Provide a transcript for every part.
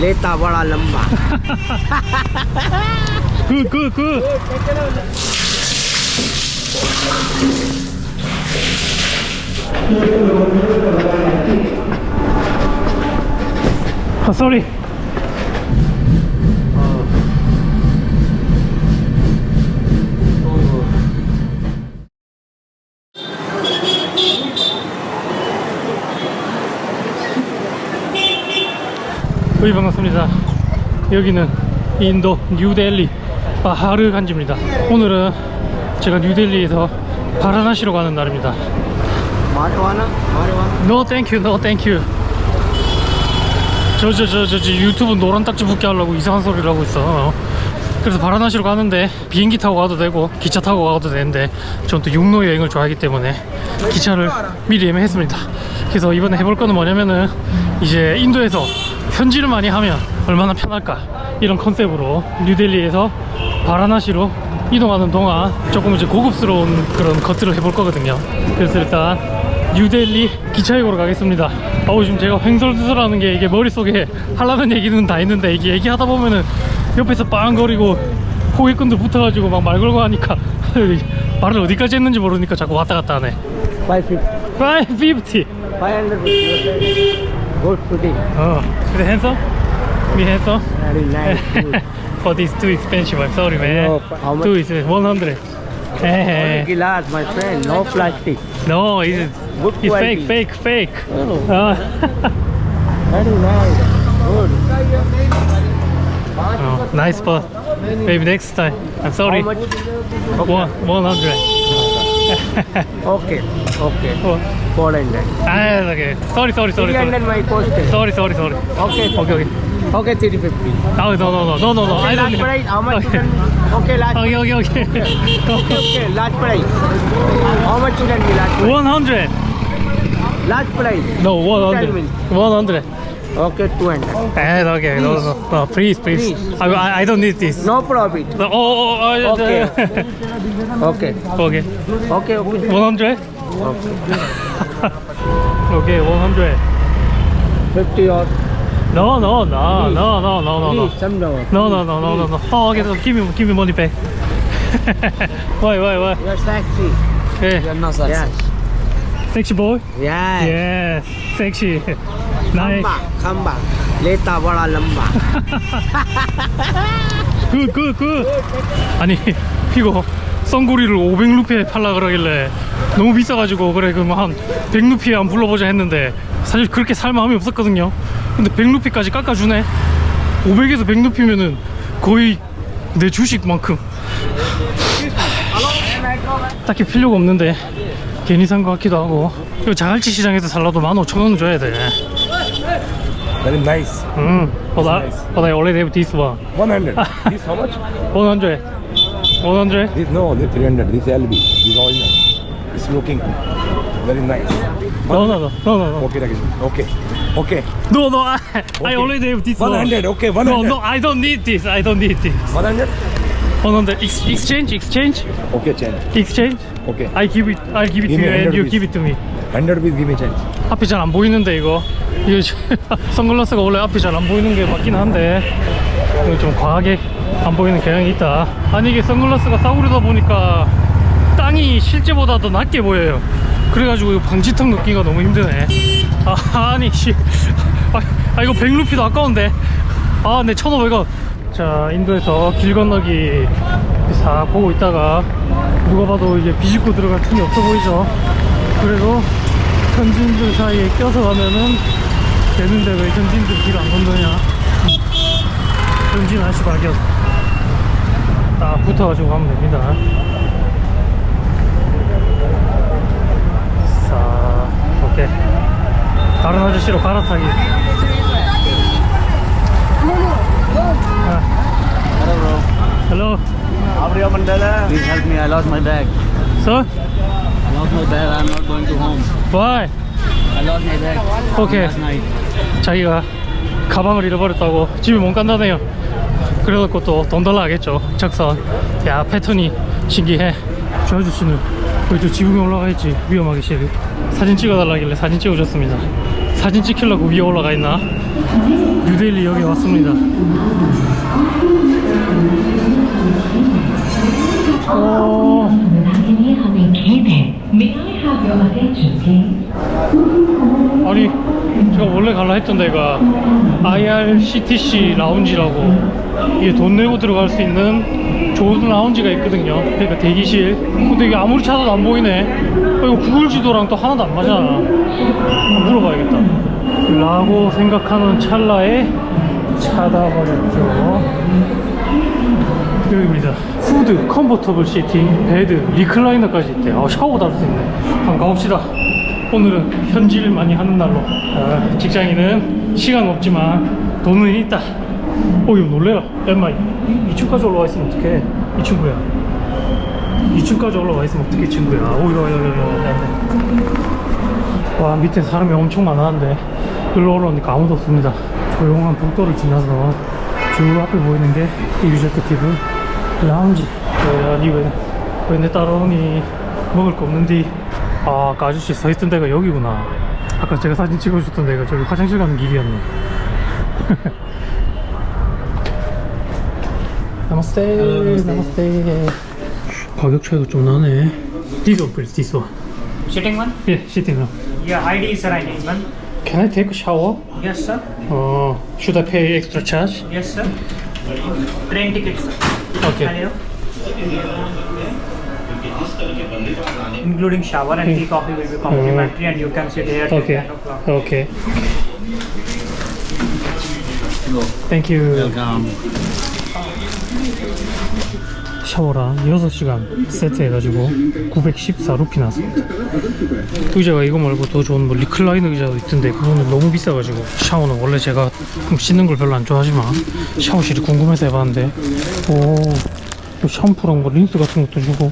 लेता बड़ा लंबा कू कू कू sorry V 반갑습니다. 여기는 인도 뉴델리 바하르 간지입니다. 오늘은 제가 뉴델리에서 바라나시로 가는 날입니다. 마리와나? 마리와나? No thank you, no thank you. 저 저 저 저 유튜브 노란 딱지 붙게 하려고 이상한 소리를 하고 있어. 그래서 바라나시로 가는데 비행기 타고 가도 되고 기차 타고 가도 되는데 저는 또 육로 여행을 좋아하기 때문에 기차를 미리 예매했습니다. 그래서 이번에 해볼 거는 뭐냐면은 이제 인도에서 현지를 많이 하면 얼마나 편할까 이런 컨셉으로 뉴델리에서 바라나시로 이동하는 동안 조금 이제 고급스러운 그런 것들을 해볼 거거든요. 그래서 일단 뉴델리 기차역으로 가겠습니다. 어우 지금 제가 횡설수설하는 게 이게 머릿속에 하려는 얘기는 다 있는데 이게 얘기하다 보면은 옆에서 빵거리고 호객꾼들 붙어가지고 막 말 걸고 하니까 말을 어디까지 했는지 모르니까 자꾸 왔다 갔다 하네. 550 550. 500 rupees Good today. Oh, is it handsome? Me handsome? Very nice. For this too expensive. I'm sorry, man. No, how much? Two is 100. Hey. Only eh. glass, my friend. No plastic. No, it's, Good it's quality. fake, fake, fake. Oh. Oh. Very nice. Good. Oh, nice spot. Maybe next time. I'm sorry. How much? Okay. One, 100. Okay okay 어. 400 아, okay. Sorry, sorry, sorry, 300 sorry. my cost Sorry, sorry, sorry. okay Okay, okay. okay 350 No, no, no, no, no, no, no. I okay, don't last need. price how much you Okay, can okay last okay, okay. okay. okay last price how much you can be last price 100. last price No, Tell 100. me. 100. Okay 200 Eh, okay, no, no, no, please, please. Please. I, I, I don't need this. no profit No, oh, oh, oh, Okay. okay. okay okay. okay okay 100? okay Okay, 100. 50 or No, no, no, no, no, no, no, no. please some no No, no, no, no, no, no. Oh, okay, so give me, give me money back. why, why, why? you're sexy Hey, you're not sexy yes sexy boy? yes Yes, sexy. Nice. खंबा खंबा लेता बड़ा लंबा 굿, 굿, 굿. 아니, 이거 썬구리를 500루피에 팔라 그러길래 너무 비싸가지고 그래 그럼 한 100루피에 한번 불러보자 했는데 사실 그렇게 살 마음이 없었거든요. 근데 100루피까지 깎아주네. 500에서 100루피면은 거의 내 주식만큼. 딱히 필요가 없는데 괜히 산 것 같기도 하고 이거 자갈치 시장에서 살라도 15,000원 줘야 돼. Very nice. 음, but I, but I already have this one. 100. this how much? 100. 100. This no, this 300. This LB. This original. It's looking very nice. No, no, no, no, no, no. Okay, Rakesh. Okay. Okay. No, no, I, I already have this one. 100. Okay, 100. No, no, I don't need this. I don't need this. 100. 100. Ex- exchange, exchange, Okay, change. exchange. Okay. I give it, I give it to you, and you give it to me. 100 rupees give me change. 앞이 잘 안 보이는데 이거. 이거 선글라스가 원래 앞이 잘 안 보이는 게 맞긴 한데 이거 좀 과하게 안 보이는 경향이 있다. 아니 이게 선글라스가 싸구려다 보니까 땅이 실제보다 더 낮게 보여요. 그래가지고 이거 방지턱 넣기가 너무 힘드네. 아, 아니 씨. 아, 아, 이거 100루피도 아까운데. 아, 네 1,500원. 자, 인도에서 길 건너기 싹 보고 있다가 누가 봐도 이제 비집고 들어갈 틈이 없어 보이죠. 그래도 현지인들 사이에 껴서 가면은 되는데 왜 현지인들 길 안 건너냐. 현지인 아저씨 발견. 딱 붙어가지고 가면 됩니다. 자, 오케이. 다른 아저씨로 갈아타기. Hello, Please help me, I lost my bag. sir. Lost my bag, I'm not going to home. Why? I lost my bag Okay. last night. 자기가 가방을 잃어버렸다고 집에 못 간다네요. 그래갖고 또돈 달라 하겠죠. 적선. 야, 패턴이 신기해. 저 아저씨는 거기 저 지붕에 올라가 있지. 위험하게 시리 사진 찍어달라길래 사진 찍어줬습니다. 사진 찍히려고 위에 올라가 있나? 뉴델리 역에 왔습니다. 어, 아니 제가 원래 갈라 했던 데가 IRCTC 라운지라고 이게 돈 내고 들어갈 수 있는 좋은 라운지가 있거든요. 그러니까 대기실. 근데 이게 아무리 찾아도 안 보이네. 어, 이거 구글 지도랑 또 하나도 안 맞아. 한번 물어봐야겠다. 라고 생각하는 찰나에 찾아버렸죠 여기입니다. 푸드, 컨버터블 시팅, 베드, 리클라이너까지 있대 아, 샤워도 할 수 있네. 한번 가봅시다. 오늘은 현질 많이 하는 날로. 아, 직장인은 시간 없지만 돈은 있다. 어 이거 놀래라. 엠마 2층까지 올라와 있으면 어떡해? 이 친구야. 2층까지 올라와 있으면 어떡해 친구야. 오 이거 와 밑에 사람이 엄청 많았는데. 일로 올라오니까 아무도 없습니다. 조용한 복도를 지나서 저 앞에 보이는 게 이비제크티브 라운지 야, 니왜 왜 내 따라오니 먹을 거 없는디 아, 아까 아저씨 서 있던 데가 여기구나 아까 제가 사진 찍어줬던 데가 저기 화장실 가는 길이었네 나마스테 나마스테 가격 차이가 좀 나네 This one please, this one Sitting one? Yeah, sitting room Yeah, ID is arrangement. Can I take a shower? Yes, sir. Uh, should I pay extra charge? Yes, sir. Train tickets. sir. Okay. Hello. Including shower and tea hmm. coffee will be complimentary and you can sit here till Okay. 10 o'clock. Okay. Thank you. Welcome. 샤워랑 6시간 세트 해가지고 914루피 나왔습니다. 의자가 이거 말고 더 좋은 뭐 리클라이너 의자도 있던데 그거는 너무 비싸가지고 샤워는 원래 제가 좀 씻는 걸 별로 안 좋아하지만 샤워실이 궁금해서 해봤는데 오또 샴푸랑 뭐 린스 같은 것도 주고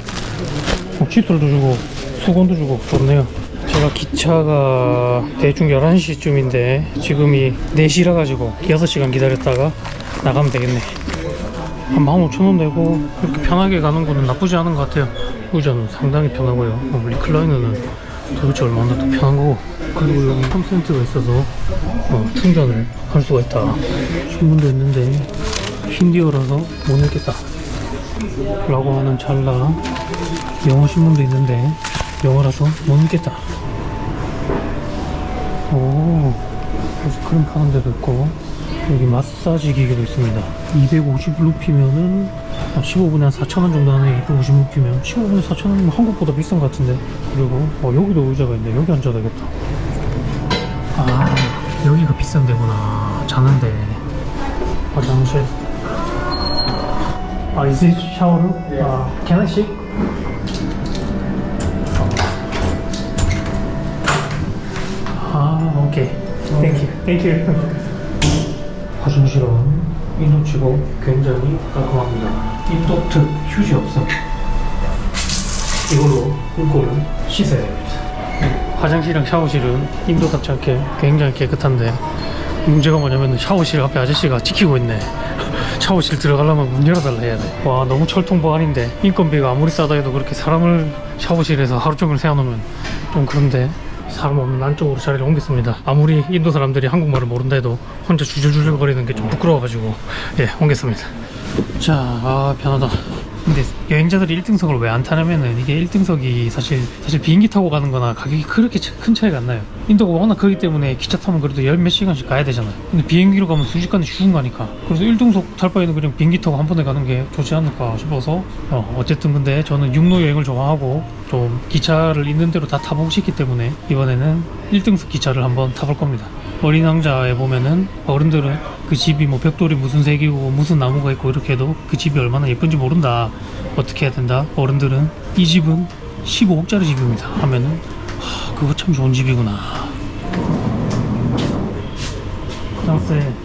뭐 칫솔도 주고 수건도 주고 좋네요. 제가 기차가 대충 11시쯤인데 지금이 4시라 가지고 6시간 기다렸다가 나가면 되겠네. 한 15,000원 내고 이렇게 편하게 가는 거는 나쁘지 않은 것 같아요. 의자는 상당히 편하고요. 어, 리클라이너는 도대체 얼마나 더 편한 거고. 그리고 여기 3센트가 있어서 어, 충전을 할 수가 있다. 신문도 있는데 힌디어라서 못 읽겠다. 라고 하는 찰나 영어 신문도 있는데 영어라서 못 읽겠다. 오 아이스크림 파는 데도 있고 여기 마사지 기계도 있습니다. 250루피면은 15분에 한 4,000원 정도 하네 250루피면 15분에 4,000원이면 한국보다 비싼 것 같은데. 그리고 어, 여기도 의자가 있네. 여기 앉아야 되겠다. 아 여기가 비싼 데구나. 자는데. 화장실 아 is it shower room? 아 can I sit? 아 오케이 땡큐 땡 큐 화장실은 인도치고 굉장히 깔끔합니다. 인도 특 휴지 없음 이걸로 물고를 씻어야 됩니다. 화장실이랑 샤워실은 인도답지 않게 굉장히 깨끗한데 문제가 뭐냐면 샤워실 앞에 아저씨가 지키고 있네. 샤워실 들어가려면 문 열어달라 해야 돼와 너무 철통보안인데 인건비가 아무리 싸다 해도 그렇게 사람을 샤워실에서 하루 종일 세워놓으면 좀 그런데 사람 없는 안쪽으로 자리를 옮겼습니다 아무리 인도 사람들이 한국말을 모른다 해도 혼자 주저주저 거리는 게 좀 부끄러워가지고 예 옮겼습니다 자, 아 편하다. 근데 여행자들이 1등석을 왜 안 타냐면은 이게 1등석이 사실 사실 비행기 타고 가는 거나 가격이 그렇게 차- 큰 차이가 안 나요. 인도가 워낙 크기 때문에 기차 타면 그래도 열 몇 시간씩 가야 되잖아요. 근데 비행기로 가면 순식간에 쉬운 거니까. 그래서 1등석 탈 바에는 그냥 비행기 타고 한 번에 가는 게 좋지 않을까 싶어서 어, 어쨌든 근데 저는 육로 여행을 좋아하고 좀 기차를 있는 대로 다 타보고 싶기 때문에 이번에는 1등석 기차를 한번 타볼 겁니다. 어린 왕자에 보면은 어른들은 그 집이 뭐 벽돌이 무슨 색이고 무슨 나무가 있고 이렇게 해도 그 집이 얼마나 예쁜지 모른다. 어떻게 해야 된다? 어른들은 이 집은 15억짜리 집입니다. 하면은 하, 그거 참 좋은 집이구나. 나스테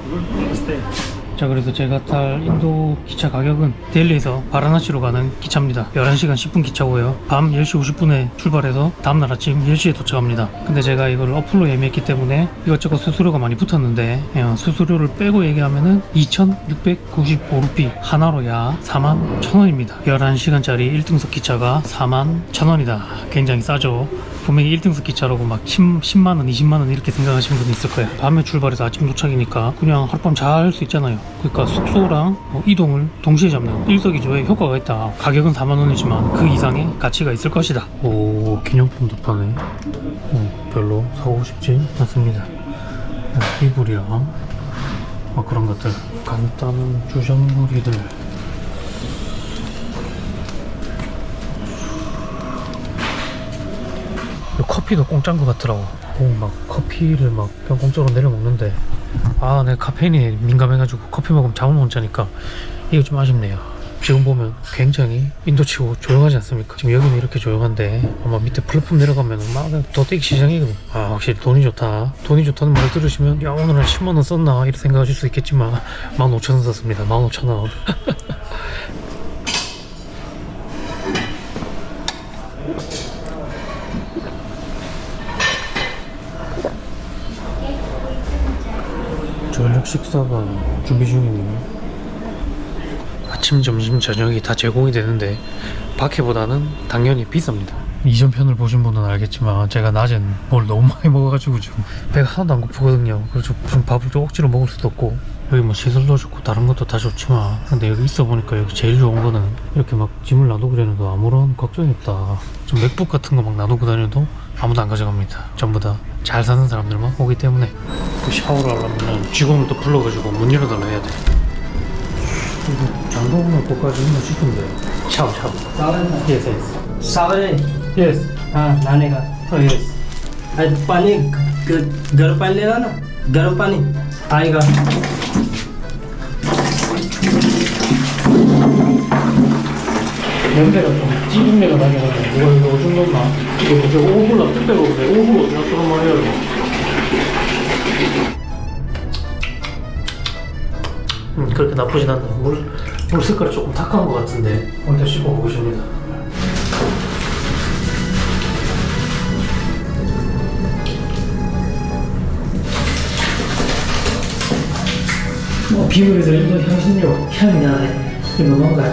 자 그래서 제가 탈 인도 기차 가격은 델리에서 바라나시로 가는 기차입니다. 11시간 10분 기차고요. 밤 10시 50분에 출발해서 다음날 아침 10시에 도착합니다. 근데 제가 이걸 어플로 예매했기 때문에 이것저것 수수료가 많이 붙었는데 예, 수수료를 빼고 얘기하면은 2695루피 하나로 약 4만 1000원입니다. 11시간짜리 1등석 기차가 4만 1000원이다. 굉장히 싸죠 분명히 1등석 기차라고 막 10, 10 만원, 20만원 이렇게 생각하시는 분이 있을 거예요. 밤에 출발해서 아침 도착이니까 그냥 하룻밤 잘 할 수 있잖아요. 그러니까 숙소랑 뭐 이동을 동시에 잡는 일석이조의 효과가 있다. 가격은 4만원이지만 그 이상의 가치가 있을 것이다. 오, 기념품도 파네. 어, 별로 사고 싶지 않습니다. 네, 이불이랑 뭐 그런 것들. 간단한 주전부리들. 커피도 공짜인 것 같더라고. 오, 막 커피를 막 공짜로 내려 먹는데 아, 내가 카페인에 민감해가지고 커피 먹으면 잠을 못 자니까 이거 좀 아쉽네요. 지금 보면 굉장히 인도치고 조용하지 않습니까? 지금 여기는 이렇게 조용한데 아마 밑에 플랫폼 내려가면 막 도떼기 시장이거든. 아 확실히 돈이 좋다. 돈이 좋다는 말을 들으시면 야 오늘 한 10만 원 썼나 이렇게 생각하실 수 있겠지만 15,000원 썼습니다. 15,000원. 저녁 식사가 준비 중이네요. 아침, 점심, 저녁이 다 제공이 되는데 밖에보다는 당연히 비쌉니다. 이전 편을 보신 분은 알겠지만 제가 낮엔 뭘 너무 많이 먹어가지고 지금 배가 하나도 안 고프거든요. 그래서 무슨 밥을 억지로 먹을 수도 없고. 여기 뭐 시설도 좋고 다른 것도 다 좋지만 근데 여기 있어 보니까 여기 제일 좋은 거는 이렇게 막 짐을 놔두고 다녀도 아무런 걱정이 없다. 좀 맥북 같은 거 막 놔두고 다녀도 아무도 안 가져갑니다. 전부 다 잘 사는 사람들만 오기 때문에. 그 샤워를 하려면 직원을 또 불러가지고 문 열어달라 해야 돼. 장동훈 것까지 있는 시킨데. 샤워 샤워. 사바레 사바레 스 हाँ नहाने का 어 예스 अरे पानी ग- गर्म पानी लेना ना गर्म पानी आएगा 냄새가 좀 찌린내가 나긴 하네 누가 이거 오줌 넣나? 이거 저 오븐라 뜻대로 오세요 오븐 어디다 쓰는 말이야 이거 음 그렇게 나쁘진 않네 물, 물 색깔이 조금 탁한 것 같은데 일단 씹어보겠습니다 뭐 비밀에서 일본 향신료 향이 나네 이거 뭔가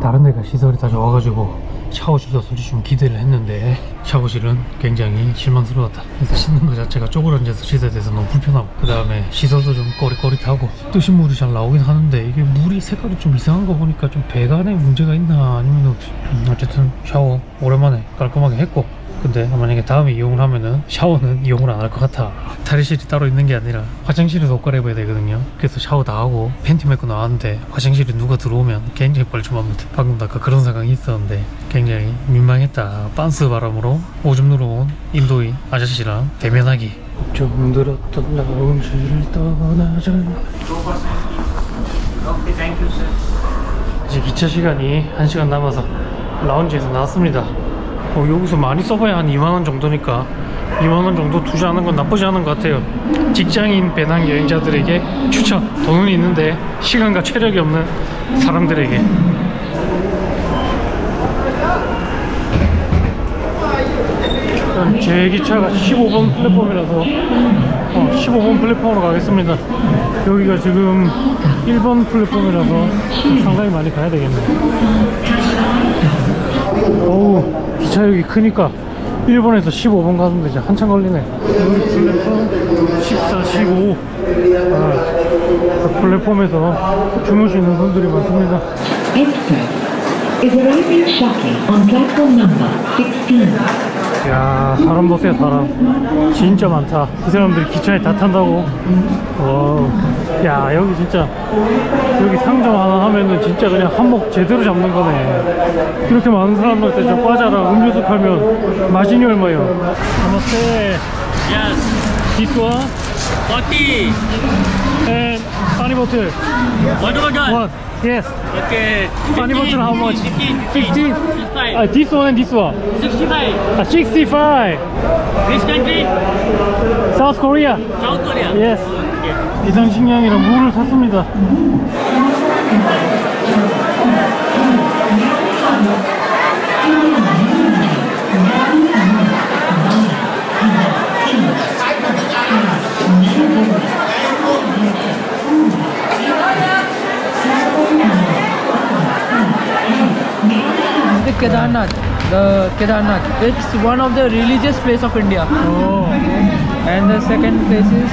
다른 데가 시설이 다 좋아가지고 샤워실도 솔직히 좀 기대를 했는데 샤워실은 굉장히 실망스러웠다. 일단 씻는 것 자체가 쪼그러앉아서 씻어야 돼서 너무 불편하고. 그 다음에 시설도 좀 꺼릿꺼릿하고. 뜨신 물이 잘 나오긴 하는데 이게 물이 색깔이 좀 이상한 거 보니까 좀 배관에 문제가 있나 아니면 음, 어쨌든 샤워 오랜만에 깔끔하게 했고 근데 만약에 다음에 이용을 하면은 샤워는 이용을 안 할 것 같아 탈의실이 따로 있는 게 아니라 화장실에서 옷 갈아입어야 되거든요 그래서 샤워 다 하고 팬티 메고 나왔는데 화장실에 누가 들어오면 굉장히 뻘쭘합니다 방금 아까 그런 상황이 있었는데 굉장히 민망했다 빤스 바람으로 오줌 누러 온 인도인 아저씨랑 대면하기 좀 들었던 라운지를 떠나자. 이제 기차 시간이 1시간 남아서 라운지에서 나왔습니다. 어, 여기서 많이 써봐야 한 2만원 정도니까 2만원 정도 투자하는 건 나쁘지 않은 것 같아요. 직장인 배낭 여행자들에게 추천. 돈은 있는데 시간과 체력이 없는 사람들에게. 제 기차가 15번 플랫폼이라서 어, 15번 플랫폼으로 가겠습니다. 여기가 지금 1번 플랫폼이라서 상당히 많이 가야 되겠네. 어우, 기차역이 크니까 1번에서 15번 가는 데 이제 한참 걸리네. 여기 플랫폼 14, 15. 아, 그 플랫폼에서 주무시는 분들이 많습니다. Is arriving shortly on platform number 16. 야 사람 보세요 사람. 진짜 많다. 이 사람들이 기차에 다 탄다고. 와우. 야 여기 진짜 여기 상점 하나 하면은 진짜 그냥 한몫 제대로 잡는 거네. 이렇게 많은 사람들한테 저 과자랑 음료수 팔면 마진이 얼마예요? 나마스테 Yes, This one? 40. and pani bottle What do you got? one yes Okay. pani bottle how much? 15. 15 65. uh, this one and this one 65. uh, 65 Which country? South Korea South Korea. yes Okay. 비상식량이랑 물을 샀습니다. Kedarnath. The Kedarnath. It's one of the religious place of India. 어, And the second place is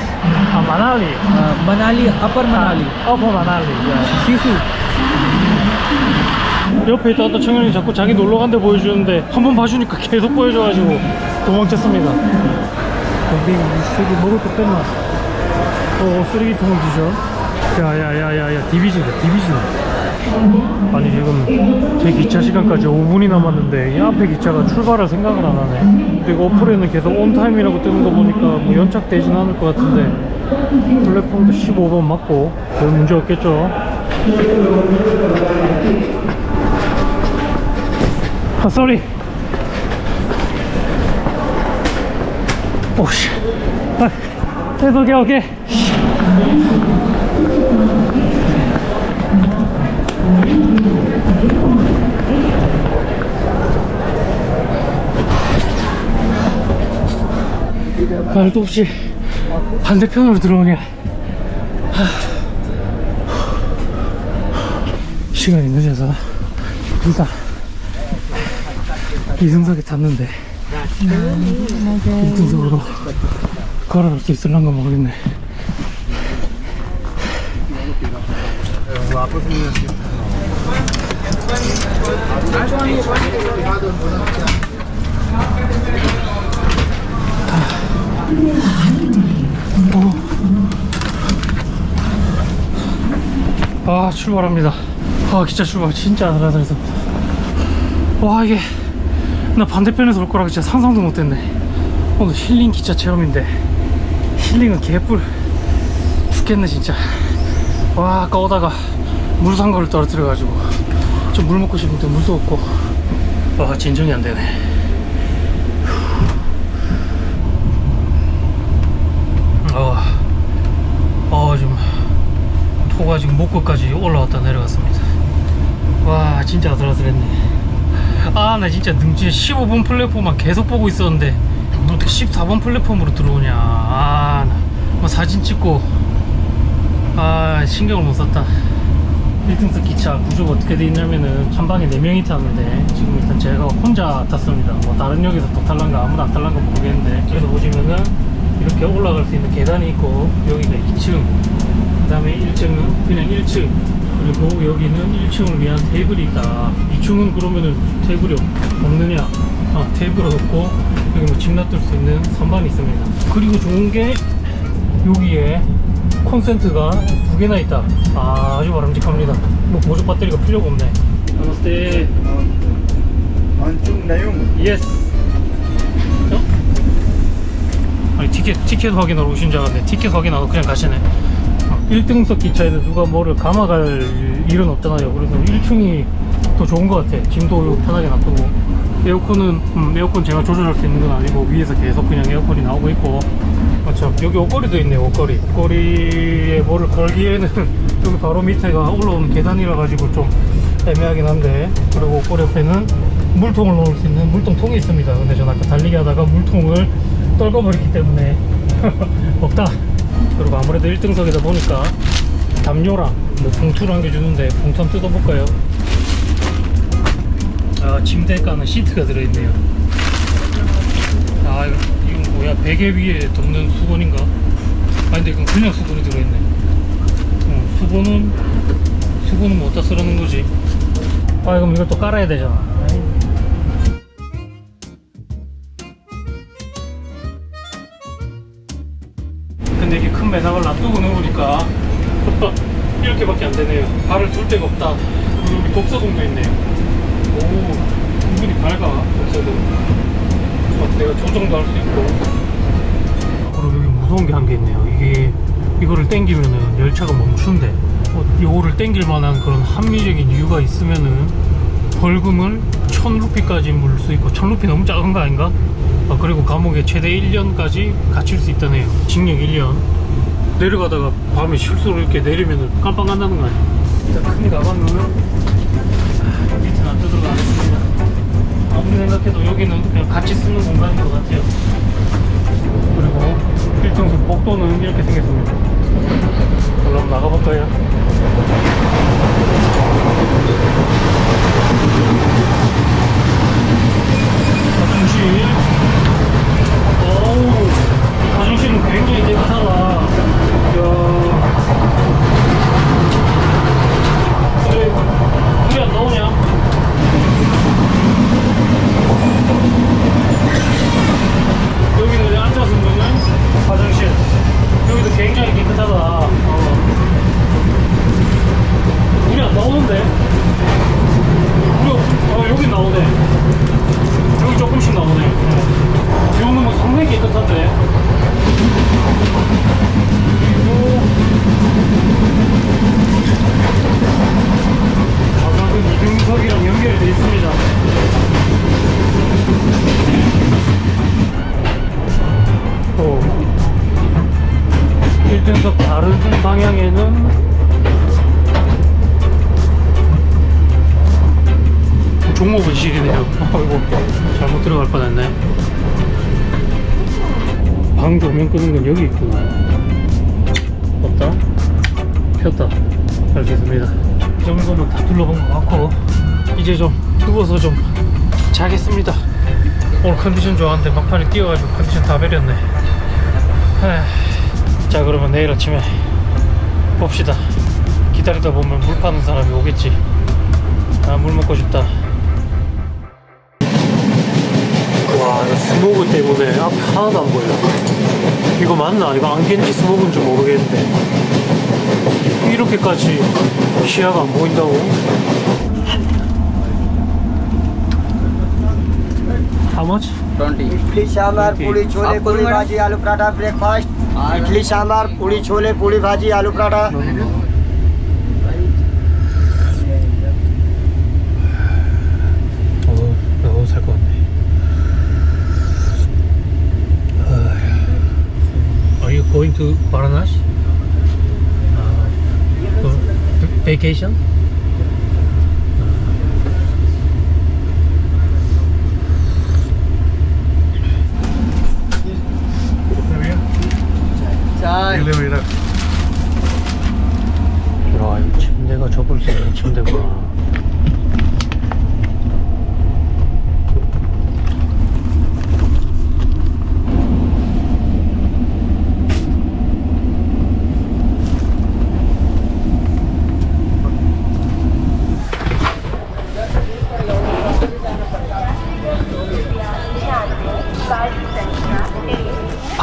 아 마날리. uh, Manali, Upper Manali. 어퍼 마날리. Sisu. 옆에 있다 또 청년이 자꾸 자기 놀러 간데 보여주는데 한 번 봐주니까 계속 보여줘가지고 도망쳤습니다. 근데 저기 먹을 거 뺐나? 어 쓰레기통을 주셔. 야야야야야 디비진다 디비진. 아니 지금 제 기차 시간까지 5분이 남았는데 이 앞에 기차가 출발할 생각을 안 하네. 그리고 어플에는 계속 온타임이라고 뜨는 거 보니까 뭐 연착되진 않을 것 같은데 플랫폼도 15번 맞고 별 문제 없겠죠. 아, 쏘리. 오씨. 아, okay, okay. 말도 없이 반대편으로 들어오냐. 하. 시간이 늦어서 일단 이승석에 탔는데 이승석으로 걸어갈 수 있을란가 모르겠네 아 출발합니다. 아 기차 출발 진짜 아슬아슬해서. 와 이게 나 반대편에서 올 거라고 진짜 상상도 못했네. 오늘 힐링 기차 체험인데 힐링은 개뿔. 죽겠네 진짜. 와 아까 오다가 물산 거를 떨어뜨려 가지고 좀 물 먹고 싶은데 물도 없고. 와 진정이 안 되네 어, 어 지금 토가 지금 목끝까지 올라왔다 내려갔습니다. 와 진짜 아슬아슬했네. 아 나 진짜 능지 15번 플랫폼만 계속 보고 있었는데 어떻게 14번 플랫폼으로 들어오냐. 아뭐 사진 찍고. 아 신경을 못 썼다. 1등석 기차 구조가 어떻게 돼 있냐면은 한 방에 4명이 타는데 지금 일단 제가 혼자 탔습니다. 뭐 다른 역에서 더 탈란가 아무도 안 탈란가 모르겠는데 여기서 보시면은 이렇게 올라갈 수 있는 계단이 있고 여기가 2층. 그 다음에 1층은 그냥 1층. 그리고 여기는 1층을 위한 테이블이 있다. 2층은 그러면은 테이블이 없느냐? 아 테이블 없고 여기 뭐 짐 놔둘 수 있는 선반이 있습니다. 그리고 좋은 게 여기에 콘센트가 두 개나 있다. 아, 아주 바람직합니다. 뭐 보조 배터리가 필요가 없네. 나마스테 Anjung Nayung. 예스 어? 아니 티켓 티켓 확인하러 오신 줄 알았네 티켓 확인하고 그냥 가시네 1등석 기차에는 누가 뭐를 감아갈 일은 없잖아요. 그래서 1층이 더 좋은 것 같아. 짐도 편하게 놔두고. 에어컨은 음, 에어컨 제가 조절할 수 있는 건 아니고 위에서 계속 그냥 에어컨이 나오고 있고. 그렇죠? 여기 옷걸이도 있네요 옷걸이. 옷걸이에 뭐를 걸기에는 여기 바로 밑에가 올라오는 계단이라 가지고 좀 애매하긴 한데. 그리고 옷걸이 옆에는 물통을 넣을 수 있는 물통통이 있습니다. 근데 전 아까 달리기 하다가 물통을 떨궈버리기 때문에 없다 그리고 아무래도 1등석이다 보니까 담요랑 뭐 봉투를 안겨주는데 봉투 한번 뜯어볼까요? 아 침대가는 시트가 들어있네요. 아 이거, 이건 뭐야? 베개 위에 덮는 수건인가? 아 근데 이건 그냥 수건이 들어있네. 어, 수건은 수건은 뭐 어디다 쓰라는 거지? 아 그럼 이걸 또 깔아야 되잖아 매장을 놔두고 놓으니까 이렇게밖에 안 되네요. 발을 둘 데가 없다. 그리고 여기 독서동도 있네요. 오, 은근히 밝아, 독서동. 어, 내가 조정도 할 수 있고. 그리고 여기 무서운 게한개 있네요. 이게, 이거를 땡기면은 열차가 멈춘대. 어, 이거를 땡길 만한 그런 합리적인 이유가 있으면은 벌금을 천 루피까지 물을 수 있고, 천 루피 너무 작은 거 아닌가? 아, 그리고 감옥에 최대 1년까지 갇힐 수 있다네요. 징역 1년. 내려가다가 밤에 실수로 이렇게 내리면 깜빡 간다는 거 아니야? 일단 큰 가방은 아, 밑에는 안 뜯어가겠습니다. 아무리 생각해도 여기는 그냥 같이 쓰는 공간인 것 같아요. 그리고 일정수 복도는 이렇게 생겼습니다. 그럼 나가볼까요? 정신. 당신은 굉장히 깨끗하다. 야. 그래, 우리가 나오냐? 폈다. 알겠습니다. 이 정도면 다 둘러본 것 같고 이제 좀 누워서 좀 자겠습니다. 오늘 컨디션 좋았는데 막판에 뛰어가지고 컨디션 다 베렸네. 자 그러면 내일 아침에 봅시다. 기다리다 보면 물 파는 사람이 오겠지. 아 물 먹고 싶다. 와 이거 스모그 때문에 앞에 하나도 안 보여. 이거 맞나? 이거 안개인지 스모그인지 모르겠는데 이렇게까지 시야가 안 보인다고? How much? 20. ইডলি sambar Puri chole puri bhaji aloo paratha breakfast idli sambar puri chole going to Varanasi? Vacation?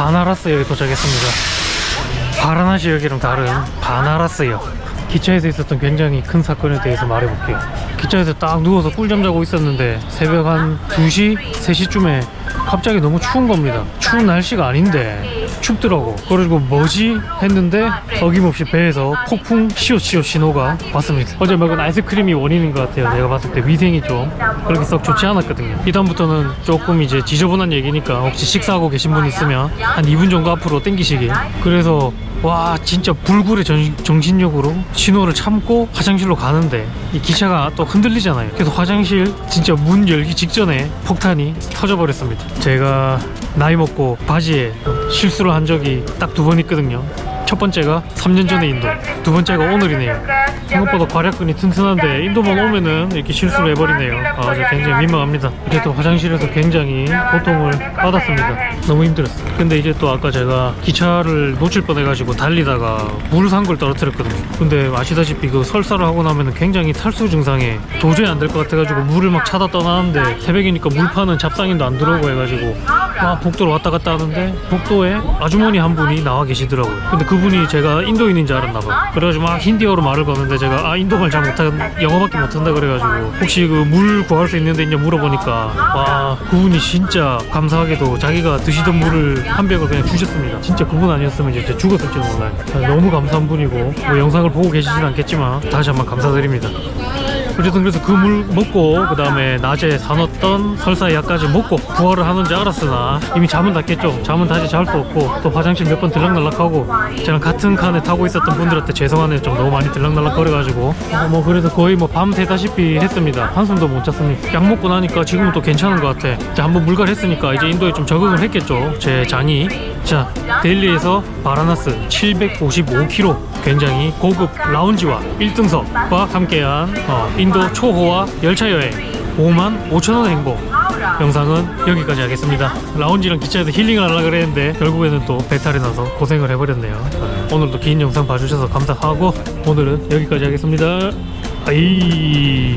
바나라스역에 도착했습니다. 바라나시 역이랑 다른 바나라스역. 기차에서 있었던 굉장히 큰 사건에 대해서 말해볼게요. 기차에서 딱 누워서 꿀잠 자고 있었는데 새벽 한 2시, 3시쯤에 갑자기 너무 추운 겁니다. 추운 날씨가 아닌데 춥더라고. 그래가지고 뭐지? 했는데 어김없이 배에서 폭풍 시옷시옷 신호가 왔습니다. 어제 먹은 아이스크림이 원인인 것 같아요. 내가 봤을 때 위생이 좀 그렇게 썩 좋지 않았거든요. 이다음부터는 조금 이제 지저분한 얘기니까 혹시 식사하고 계신 분 있으면 한 2분 정도 앞으로 땡기시길. 그래서 와 진짜 불굴의 정, 정신력으로 신호를 참고 화장실로 가는데 이 기차가 또 흔들리잖아요 그래서 화장실 진짜 문 열기 직전에 폭탄이 터져버렸습니다 제가 나이 먹고 바지에 실수를 한 적이 딱 두 번 있거든요 첫 번째가 3년 전에 인도 두 번째가 오늘이네요. 생각보다 과략근이 튼튼한데 인도만 오면은 이렇게 실수를 해버리네요. 아 저 굉장히 민망합니다. 그래도 화장실에서 굉장히 고통을 받았습니다. 너무 힘들었어요. 근데 이제 또 아까 제가 기차를 놓칠 뻔해가지고 달리다가 물산걸 떨어뜨렸거든요. 근데 아시다시피 그 설사를 하고 나면은 굉장히 탈수 증상에 도저히 안 될 것 같아가지고 물을 막 찾아 떠나는데 새벽이니까 물 파는 잡상인도 안 들어오고 해가지고 막 복도로 왔다 갔다 하는데 복도에 아주머니 한 분이 나와 계시더라고요. 근데 그 분이 제가 인도인인 줄 알았나 봐요. 그래가지고 막 힌디어로 말을 거는데 제가 아 인도말 잘 못한 영어밖에 못한다 그래가지고 혹시 그 물 구할 수 있는 데 있냐 물어보니까 와 그분이 진짜 감사하게도 자기가 드시던 물을 한 병을 그냥 주셨습니다. 진짜 그분 아니었으면 이제 죽었을지 몰라요. 아, 너무 감사한 분이고 뭐 영상을 보고 계시진 않겠지만 다시 한번 감사드립니다 어쨌든 그래서 그 물 먹고 그 다음에 낮에 사놨던 설사 약까지 먹고 부활을 하는지 알았으나 이미 잠은 잤겠죠. 잠은 다시 잘 수 없고 또 화장실 몇 번 들락날락하고 저랑 같은 칸에 타고 있었던 분들한테 죄송하네요. 좀 너무 많이 들락날락 거려가지고. 어, 뭐 그래도 거의 뭐 밤 새다시피 했습니다. 한숨도 못 잤습니다 약 먹고 나니까 지금은 또 괜찮은 것 같아. 이제 한번 물갈 했으니까 이제 인도에 좀 적응을 했겠죠. 제 장이. 자 델리에서 바라나스 755km 굉장히 고급 라운지와 1등석과 함께한 어, 인도 초호화 열차 여행 5만 5천원 행복. 영상은 여기까지 하겠습니다. 라운지랑 기차에서 힐링을 하려고 그랬는데 결국에는 또 배탈이 나서 고생을 해버렸네요. 어, 오늘도 긴 영상 봐주셔서 감사하고 오늘은 여기까지 하겠습니다. 아이